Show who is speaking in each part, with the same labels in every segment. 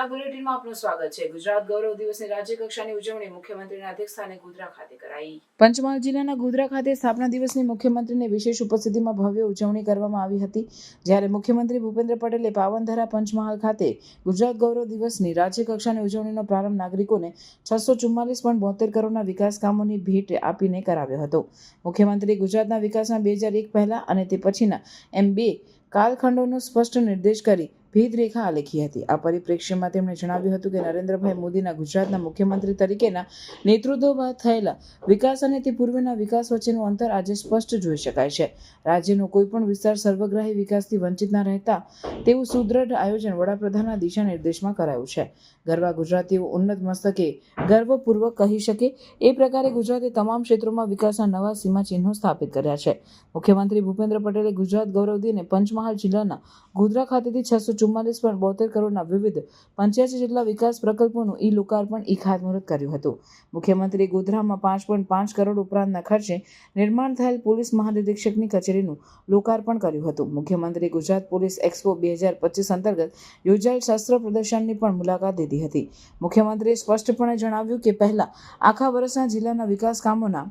Speaker 1: ગુજરાત બુલેટિનમાં આપનું સ્વાગત છે. ગુજરાત ગૌરવ દિવસની રાજ્ય કક્ષાની ઉજવણી મુખ્યમંત્રીના અધ્યક્ષસ્થાને ગોધરા ખાતે કરાઈ. પંચમહાલ જિલ્લાના ગોધરા ખાતે સ્થાપના દિવસની મુખ્યમંત્રીની વિશેષ ઉપસ્થિતિમાં ભવ્ય ઉજવણી કરવામાં આવી હતી. જ્યારે મુખ્યમંત્રી ભૂપેન્દ્ર પટેલે પાવનધરા પંચમહાલ ખાતે ગુજરાત ગૌરવ દિવસની રાજ્ય કક્ષાની ઉજવણીનો પ્રારંભ નાગરિકોને છસો ચુમ્માલીસ પોઈન્ટ બોતેર કરોડના વિકાસ કામોની ભેટ આપીને કરાવ્યો હતો. મુખ્યમંત્રી ગુજરાતના વિકાસના બે હજાર એક પહેલા અને તે પછીના એમ બે કાલખંડોનો સ્પષ્ટ નિર્દેશ કરી ભેદરેખા આલેખી હતી. આ પરિપ્રેક્ષ્યમાં તેમણે જણાવ્યું હતું કે નરેન્દ્રભાઈ મોદીના ગુજરાતના મુખ્યમંત્રી તરીકેના નેતૃત્વમાં થયેલા વિકાસ અને તે પૂર્વેના વિકાસ વચ્ચેનું અંતર આજે સ્પષ્ટ જોઈ શકાય છે. રાજ્યનો કોઈ પણ વિસ્તાર સર્વગ્રાહી વિકાસથી વંચિત ન રહેતા તેવું સુદૃઢ આયોજન વડાપ્રધાનના દિશા નિર્દેશમાં કરાયું છે. ગરવા ગુજરાતીઓ ઉન્નત મસ્તકે ગર્વપૂર્વક કહી શકે, એ પ્રકારે ગુજરાતે તમામ ક્ષેત્રોમાં વિકાસના નવા સીમાચિહ્નો સ્થાપિત કર્યા છે. મુખ્યમંત્રી ભૂપેન્દ્ર પટેલે ગુજરાત ગૌરવ દિને પંચમહાલ જિલ્લાના ગોધરા ખાતેથી છસો ચુમ્માલીસ પોઈન્ટ બોતેર કરોડના વિવિધ પંચ્યાસી જેટલા વિકાસ પ્રકલ્પોનું ઈ લોકાર્પણ ઈ ખાતમુહૂર્ત કર્યું હતું. મુખ્યમંત્રી ગોધરામાં પાંચ પોઈન્ટ પાંચ કરોડ ઉપરાંતના ખર્ચે નિર્માણ થયેલ પોલીસ મહાનિરીક્ષકની કચેરીનું લોકાર્પણ કર્યું હતું. મુખ્યમંત્રી ગુજરાત પોલીસ એક્સપો બે હજાર પચીસ અંતર્ગત યોજાયેલ શસ્ત્ર પ્રદર્શનની પણ મુલાકાત લીધી હતી. મુખ્યમંત્રીએ સ્પષ્ટપણે જણાવ્યું કે પહેલા આખા વર્ષના જિલ્લાના વિકાસ કામોના,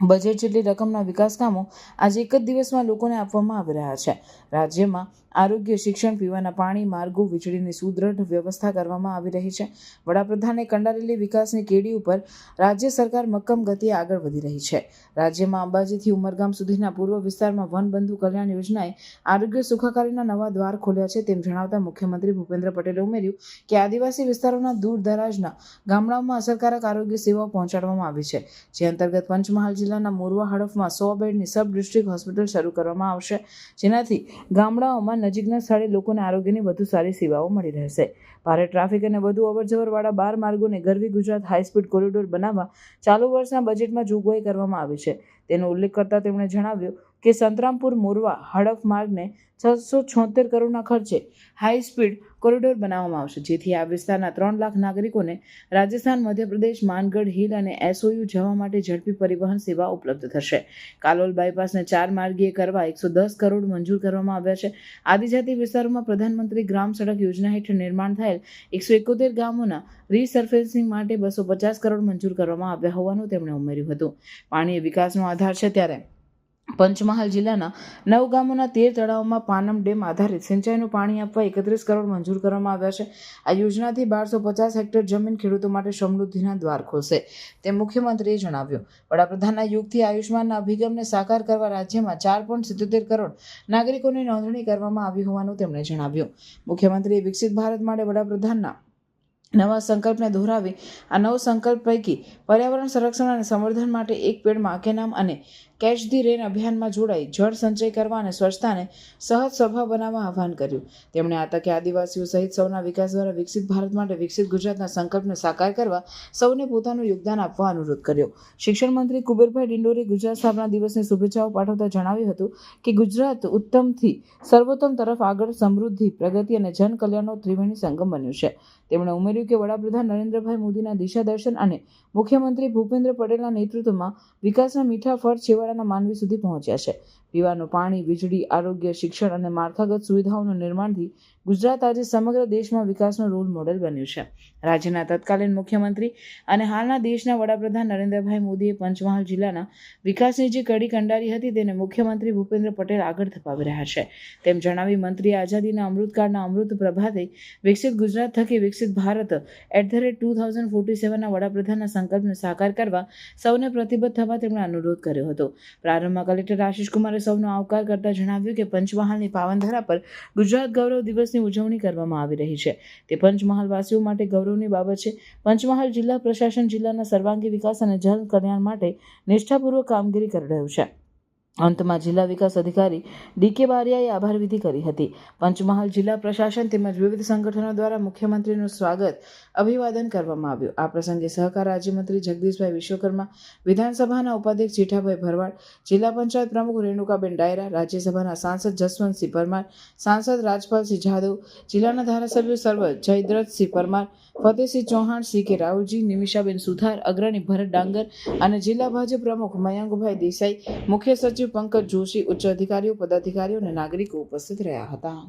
Speaker 1: બજેટ જેટલી રકમના વિકાસ કામો આજે એક જ દિવસમાં લોકોને આપવામાં આવી રહ્યા છે. રાજ્યમાં આરોગ્ય, શિક્ષણ, પીવાના પાણી, માર્ગો, વીજળીની સુદૃઢ વ્યવસ્થા કરવામાં આવી રહી છે. વડાપ્રધાને કંડારેલી વિકાસની કેડી ઉપર રાજ્ય સરકાર મક્કમ ગતિએ આગળ વધી રહી છે. રાજ્યમાં અંબાજીથી ઉમરગામ સુધીના પૂર્વ વિસ્તારમાં વનબંધુ કલ્યાણ યોજનાએ આરોગ્ય સુખાકારીના નવા દ્વાર ખોલ્યા છે તેમ જણાવતા મુખ્યમંત્રી ભૂપેન્દ્ર પટેલે ઉમેર્યું કે આદિવાસી વિસ્તારોના દૂર દરાજના ગામડાઓમાં અસરકારક આરોગ્ય સેવાઓ પહોંચાડવામાં આવી છે, જે અંતર્ગત પંચમહાલ જિલ્લાના મોરવા હડફમાં સો બેડની સબ ડિસ્ટ્રિક્ટ હોસ્પિટલ શરૂ કરવામાં આવશે. જેનાથી ગામડાઓમાં નજીકના સ્થળે લોકોને આરોગ્યની વધુ સારી સેવાઓ મળી રહેશે. ભારે ટ્રાફિક અને વધુ અવરજવરવાળા બાર માર્ગોને Garvi Gujarat high speed corridor બનાવવા ચાલુ વર્ષના બજેટમાં જોગવાઈ કરવામાં આવી છે. તેનો ઉલ્લેખ કરતા તેમણે જણાવ્યું કે સંતરામપુર મોરવા હડફ માર્ગને છસો છોતેર કરોડના ખર્ચે હાઈ સ્પીડ કોરિડોર બનાવવામાં આવશે. જેથી આ વિસ્તારના ત્રણ લાખ નાગરિકોને રાજસ્થાન, મધ્યપ્રદેશ, માનગઢ, હિલ અને એસઓયુ જવા માટે ઝડપી પરિવહન સેવા ઉપલબ્ધ થશે. કાલોલ બાયપાસને ચાર માર્ગીય કરવા એકસો દસ કરોડ મંજૂર કરવામાં આવ્યા છે. આદિજાતિ વિસ્તારોમાં પ્રધાનમંત્રી ગ્રામ સડક યોજના હેઠળ નિર્માણ થયેલ એકસો એકોતેર ગામોના રીસર્ફેસિંગ માટે બસો પચાસ કરોડ મંજૂર કરવામાં આવ્યા હોવાનું તેમણે ઉમેર્યું હતું. પાણી એ વિકાસનો આધાર છે ત્યારે પંચમહાલ જિલ્લાના નવ ગામોના તેર તળાવોમાં પાનમ ડેમ આધારિત સિંચાઈનું પાણી આપવા એકત્રીસ કરોડ મંજૂર કરવામાં આવ્યા છે. આ યોજનાથી બારસો પચાસ હેક્ટર જમીન ખેડૂતો માટે સમૃદ્ધિના દ્વાર ખોલશે. તેમ મુખ્યમંત્રીએ જણાવ્યું, વડાપ્રધાનના યુગથી આયુષ્માનના અભિગમને સાકાર કરવા રાજ્યમાં ચાર પોઈન્ટ સિત્તોતેર કરોડ નાગરિકોની નોંધણી કરવામાં આવી હોવાનું તેમણે જણાવ્યું. મુખ્યમંત્રીએ વિકસિત ભારત માટે વડાપ્રધાનના નવા સંકલ્પને દોહરાવી, આ નવ સંકલ્પ પૈકી પર્યાવરણ સંરક્ષણ અને સંવર્ધન માટે એક પેડમાં કે નામ અને કેચ ધી રેન અભિયાનમાં જોડાઈ, જળ સંચય કરવા અને સ્વચ્છતાને સહજ સ્વભાવ બનાવવા આહ્વાન કર્યું. તેમણે આ તકે આદિવાસીઓ સહિત સૌના વિકાસ દ્વારા વિકસિત ભારત માટે વિકસિત ગુજરાતના સંકલ્પને સાકાર કરવા સૌને પોતાનું યોગદાન આપવા અનુરોધ કર્યો. શિક્ષણ મંત્રી કુબેરભાઈ ડિંડોરે ગુજરાત સ્થાપના દિવસની શુભેચ્છાઓ પાઠવતા જણાવ્યું હતું કે ગુજરાત ઉત્તમથી સર્વોત્તમ તરફ આગળ સમૃદ્ધિ, પ્રગતિ અને જન કલ્યાણનો ત્રિવેણી સંગમ બન્યું છે. તેમણે ઉમેર્યું કે વડાપ્રધાન નરેન્દ્રભાઈ મોદીના દિશા દર્શન અને મુખ્યમંત્રી ભૂપેન્દ્ર પટેલના નેતૃત્વમાં વિકાસના મીઠા ફળ છેવાડાના માનવી સુધી પહોંચ્યા છે. પીવાનું પાણી, વીજળી, આરોગ્ય, શિક્ષણ અને માળખાગત સુવિધાઓનું નિર્માણથી ગુજરાત આજે સમગ્ર દેશમાં વિકાસનો રોલ મોડેલ બન્યું છે. રાજ્યના તત્કાલીન મુખ્યમંત્રી અને હાલના દેશના વડાપ્રધાન નરેન્દ્રભાઈ મોદીએ પંચમહાલ જિલ્લાના વિકાસની જે કડી કંડારી હતી તેને મુખ્યમંત્રી ભૂપેન્દ્ર પટેલ આગળ ધપાવી રહ્યા છે. તેમ જણાવી મંત્રીએ આઝાદીના અમૃતકાળના અમૃત પ્રભાતે વિકસિત ગુજરાત થકી વિકસિત Bharat at the rate two thousand forty સેવનના વડાપ્રધાનના સંકલ્પને સાકાર કરવા સૌને પ્રતિબદ્ધ થવા તેમણે અનુરોધ કર્યો હતો. પ્રારંભમાં કલેક્ટર આશિષ કુમારે સૌનો આવકાર કરતા જણાવ્યું કે પંચમહાલની પાવનધારા પર ગુજરાત ગૌરવ દિવસની ઉજવણી કરવામાં આવી રહી છે. તે પંચમહાલવાસીઓ માટે ગૌરવની બાબત છે. પંચમહાલ જિલ્લા પ્રશાસન જિલ્લાના સર્વાંગી વિકાસ અને જન કલ્યાણ માટે નિષ્ઠાપૂર્વક કામગીરી કરી રહ્યું છે. અંતમાં જિલ્લા વિકાસ અધિકારી ડીકે બારિયાએ આભાર વિધિ કરી હતી. પંચમહાલ જિલ્લા પ્રશાસન તેમજ વિવિધ સંગઠનો દ્વારા મુખ્યમંત્રીનું સ્વાગત અભિવાદન કરવામાં આવ્યું. આ પ્રસંગે સહકાર રાજ્યમંત્રી જગદીશભાઈ વિશ્વકર્મા, વિધાનસભાના ઉપાધ્યક્ષ જેઠાભાઈ ભરવાડ, જિલ્લા પંચાયત પ્રમુખ રેણુકાબેન ડાયરા, રાજ્યસભાના સાંસદ જસવંતસિંહ પરમાર, સાંસદ રાજપાલસિંહ જાદવ, જિલ્લાના ધારાસભ્યો સર્વ જયદ્રથસિંહ પરમાર ફતેહસિંહ ચૌહાણ, સી કે રાહુલજી, નિમિષાબેન સુથાર, અગ્રણી ભરત ડાંગર અને જિલ્લા ભાજપ પ્રમુખ મયંકભાઈ દેસાઈ, મુખ્ય સચિવ પંકજ જોશી, ઉચ્ચ અધિકારીઓ, પદાધિકારીઓ અને નાગરિકો ઉપસ્થિત રહ્યા હતા.